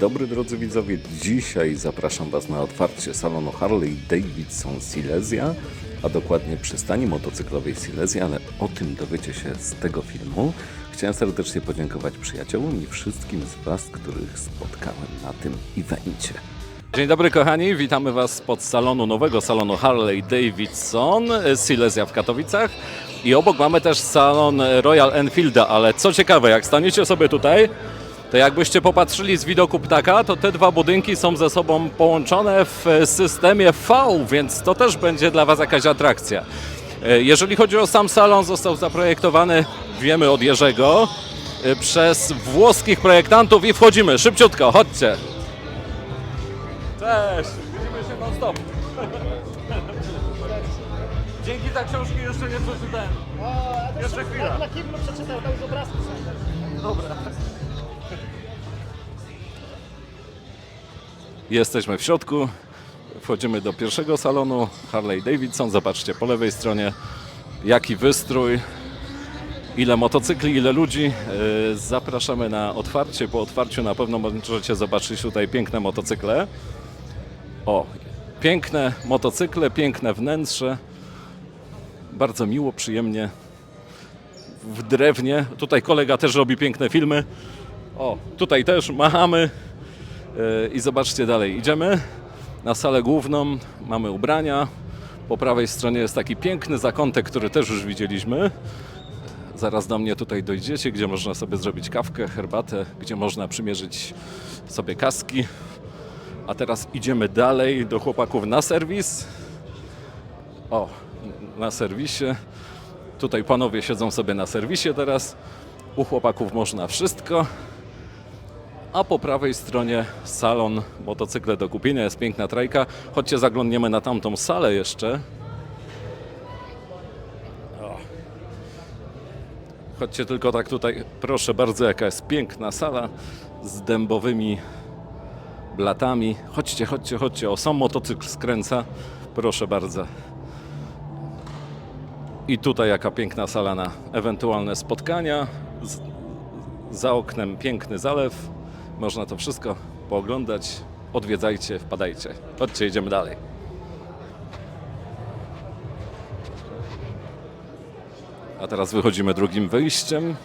dobry drodzy widzowie. Dzisiaj zapraszam Was na otwarcie salonu Harley Davidson Silesia, a dokładnie przystani motocyklowej Silesia, ale o tym dowiecie się z tego filmu. Chciałem serdecznie podziękować przyjaciołom i wszystkim z Was, których spotkałem na tym evencie. Dzień dobry kochani, witamy Was spod salonu, nowego salonu Harley Davidson e, Silesia w Katowicach. I obok mamy też salon Royal Enfielda, ale co ciekawe, jak staniecie sobie tutaj, to jakbyście popatrzyli z widoku ptaka, to te dwa budynki są ze sobą połączone w systemie V, więc to też będzie dla Was jakaś atrakcja. E, Jeżeli chodzi o sam salon, został zaprojektowany, wiemy od Jerzego, e, przez włoskich projektantów i wchodzimy, szybciutko, chodźcie. Cześć, widzimy się non stop. Dzięki za książki jeszcze nie przeczytałem. Jeszcze chwila. Na, na kiblu przeczytał, tam już obrazki są. Dobra. Jesteśmy w środku. Wchodzimy do pierwszego salonu Harley Davidson. Zobaczcie po lewej stronie jaki wystrój, ile motocykli, ile ludzi. Yy, Zapraszamy na otwarcie. Po otwarciu na pewno możecie zobaczyć tutaj piękne motocykle. O, piękne motocykle, piękne wnętrze. Bardzo miło, przyjemnie w drewnie. Tutaj kolega też robi piękne filmy. O, tutaj też machamy. Yy, I zobaczcie dalej. Idziemy na salę główną. Mamy ubrania. Po prawej stronie jest taki piękny zakątek, który też już widzieliśmy. Zaraz do mnie tutaj dojdziecie, gdzie można sobie zrobić kawkę, herbatę, gdzie można przymierzyć sobie kaski. A teraz idziemy dalej do chłopaków na serwis. O, na serwisie. Tutaj panowie siedzą sobie na serwisie teraz. U chłopaków można wszystko. A po prawej stronie salon, motocykle do kupienia, jest piękna trajka. Chodźcie zaglądniemy na tamtą salę jeszcze. Chodźcie tylko tak tutaj, proszę bardzo, jaka jest piękna sala z dębowymi blatami. Chodźcie, chodźcie, chodźcie. O, sam motocykl skręca. Proszę bardzo. I tutaj jaka piękna sala na ewentualne spotkania. Z, za oknem piękny zalew. Można to wszystko pooglądać. Odwiedzajcie, wpadajcie. Chodźcie, idziemy dalej. A teraz wychodzimy drugim wyjściem.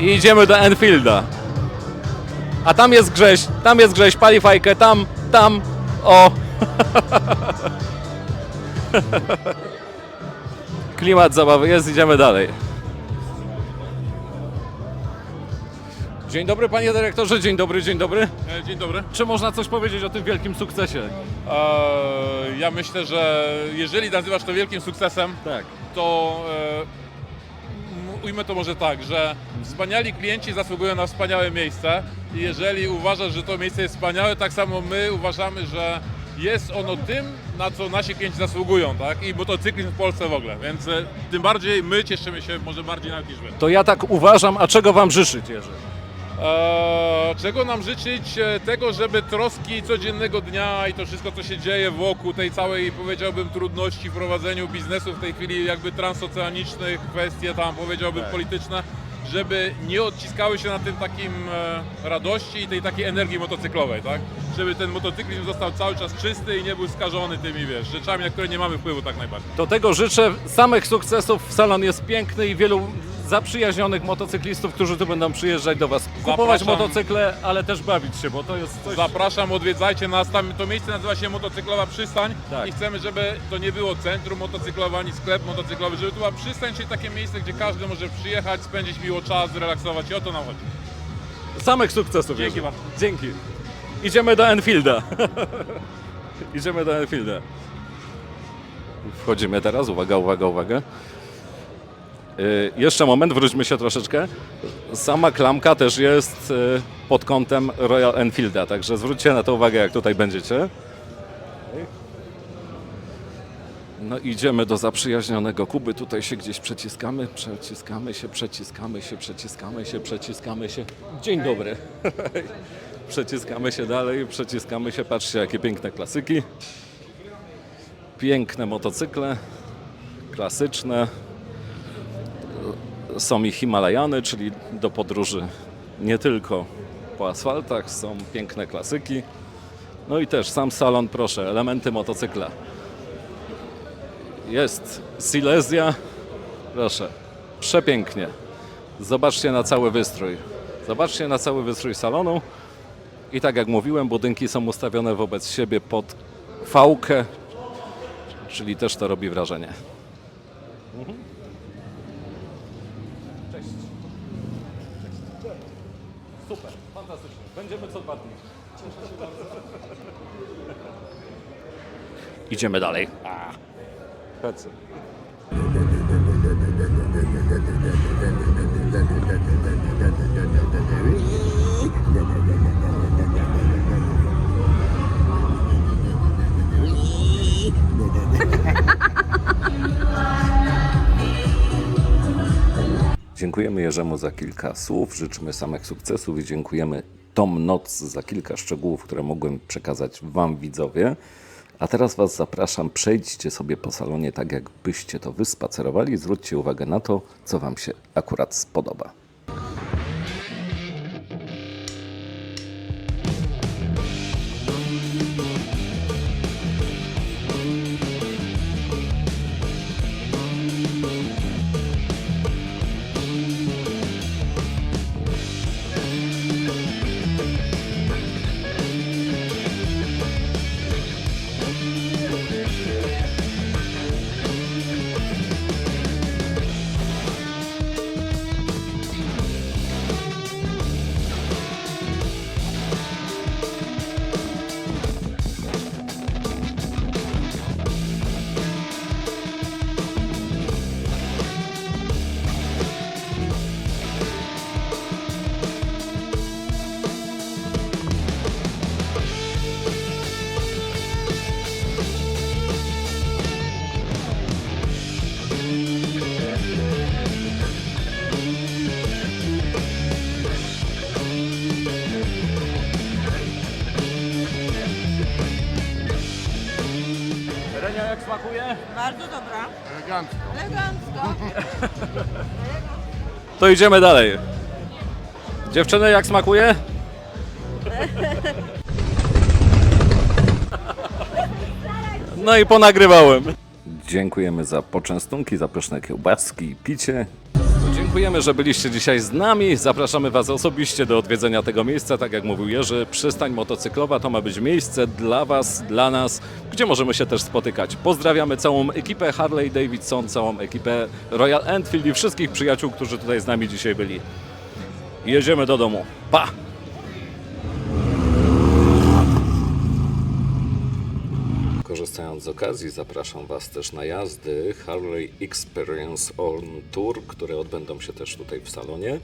I idziemy do Enfielda. A tam jest Grześ, tam jest Grześ, pali fajkę, tam, tam, o. Klimat zabawy jest, idziemy dalej. Dzień dobry panie dyrektorze, dzień dobry, dzień dobry. E, Dzień dobry. Czy można coś powiedzieć o tym wielkim sukcesie? E, Ja myślę, że jeżeli nazywasz to wielkim sukcesem, Tak. to e, m- ujmę to może tak, że wspaniali klienci zasługują na wspaniałe miejsce i jeżeli uważasz, że to miejsce jest wspaniałe, tak samo my uważamy, że jest ono tym, na co nasi klienci zasługują, tak? I motocyklizm w Polsce w ogóle, więc e, tym bardziej my cieszymy się może bardziej nawet niż wy. To ja tak uważam, a czego wam życzyć, Jerzy? Eee, czego nam życzyć? E, Tego, żeby troski codziennego dnia i to wszystko, co się dzieje wokół tej całej, powiedziałbym, trudności w prowadzeniu biznesu w tej chwili jakby transoceanicznych, kwestie tam, powiedziałbym, Tak. polityczne, żeby nie odciskały się na tym takim e, radości i tej takiej energii motocyklowej, tak? Żeby ten motocyklizm został cały czas czysty i nie był skażony tymi, wiesz, rzeczami, na które nie mamy wpływu tak najbardziej. Do tego życzę samych sukcesów. Salon jest piękny i wielu zaprzyjaźnionych motocyklistów, którzy tu będą przyjeżdżać do Was. Kupować Zapraszam. motocykle, ale też bawić się, bo to jest coś... Zapraszam, odwiedzajcie nas. Tam, to miejsce nazywa się Motocyklowa Przystań Tak. i chcemy, żeby to nie było centrum motocyklowe ani sklep motocyklowy, żeby to była przystań, czyli takie miejsce, gdzie każdy może przyjechać, spędzić miło czas, zrelaksować i o to nam chodzi. Samych sukcesów. Dzięki Jerzy. bardzo. Dzięki. Idziemy do Enfielda. Idziemy do Enfielda. Wchodzimy teraz. Uwaga, uwaga, uwaga. Y, jeszcze moment, wróćmy się troszeczkę. Sama klamka też jest y, pod kątem Royal Enfielda, także zwróćcie na to uwagę, jak tutaj będziecie. No idziemy do zaprzyjaźnionego Kuby, tutaj się gdzieś przeciskamy, przeciskamy się, przeciskamy się, przeciskamy się, przeciskamy się. Dzień dobry. Przeciskamy się dalej, przeciskamy się, patrzcie jakie piękne klasyki. Piękne motocykle, klasyczne. Są i Himalajany, czyli do podróży nie tylko po asfaltach, są piękne klasyki. No i też sam salon, proszę, elementy motocykla. Jest Silesia, proszę, przepięknie. Zobaczcie na cały wystrój. Zobaczcie na cały wystrój salonu. I tak jak mówiłem, budynki są ustawione wobec siebie pod fałkę, czyli też to robi wrażenie. Będziemy co dwa dni. Idziemy dalej. Chodźcie. Dziękujemy Jerzemu za kilka słów, życzymy samych sukcesów i dziękujemy Tom Noc za kilka szczegółów, które mogłem przekazać Wam widzowie. A teraz Was zapraszam, przejdźcie sobie po salonie tak, jakbyście to wyspacerowali zwróćcie uwagę na to, co Wam się akurat spodoba. Smakuje? Bardzo dobra. Elegancko. Elegancko. To idziemy dalej. Dziewczyny, jak smakuje? No i ponagrywałem. Dziękujemy za poczęstunki, za pyszne kiełbaski i picie. Dziękujemy, że byliście dzisiaj z nami. Zapraszamy Was osobiście do odwiedzenia tego miejsca. Tak jak mówił Jerzy, przystań motocyklowa to ma być miejsce dla Was, dla nas, gdzie możemy się też spotykać. Pozdrawiamy całą ekipę Harley Davidson, całą ekipę Royal Enfield i wszystkich przyjaciół, którzy tutaj z nami dzisiaj byli. Jedziemy do domu. Pa! Korzystając z okazji, zapraszam Was też na jazdy Harley Experience On Tour, które odbędą się też tutaj w salonie.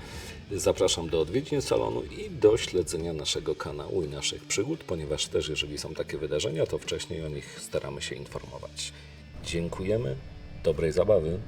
Zapraszam do odwiedzin salonu i do śledzenia naszego kanału i naszych przygód, ponieważ też jeżeli są takie wydarzenia, to wcześniej o nich staramy się informować. Dziękujemy, dobrej zabawy.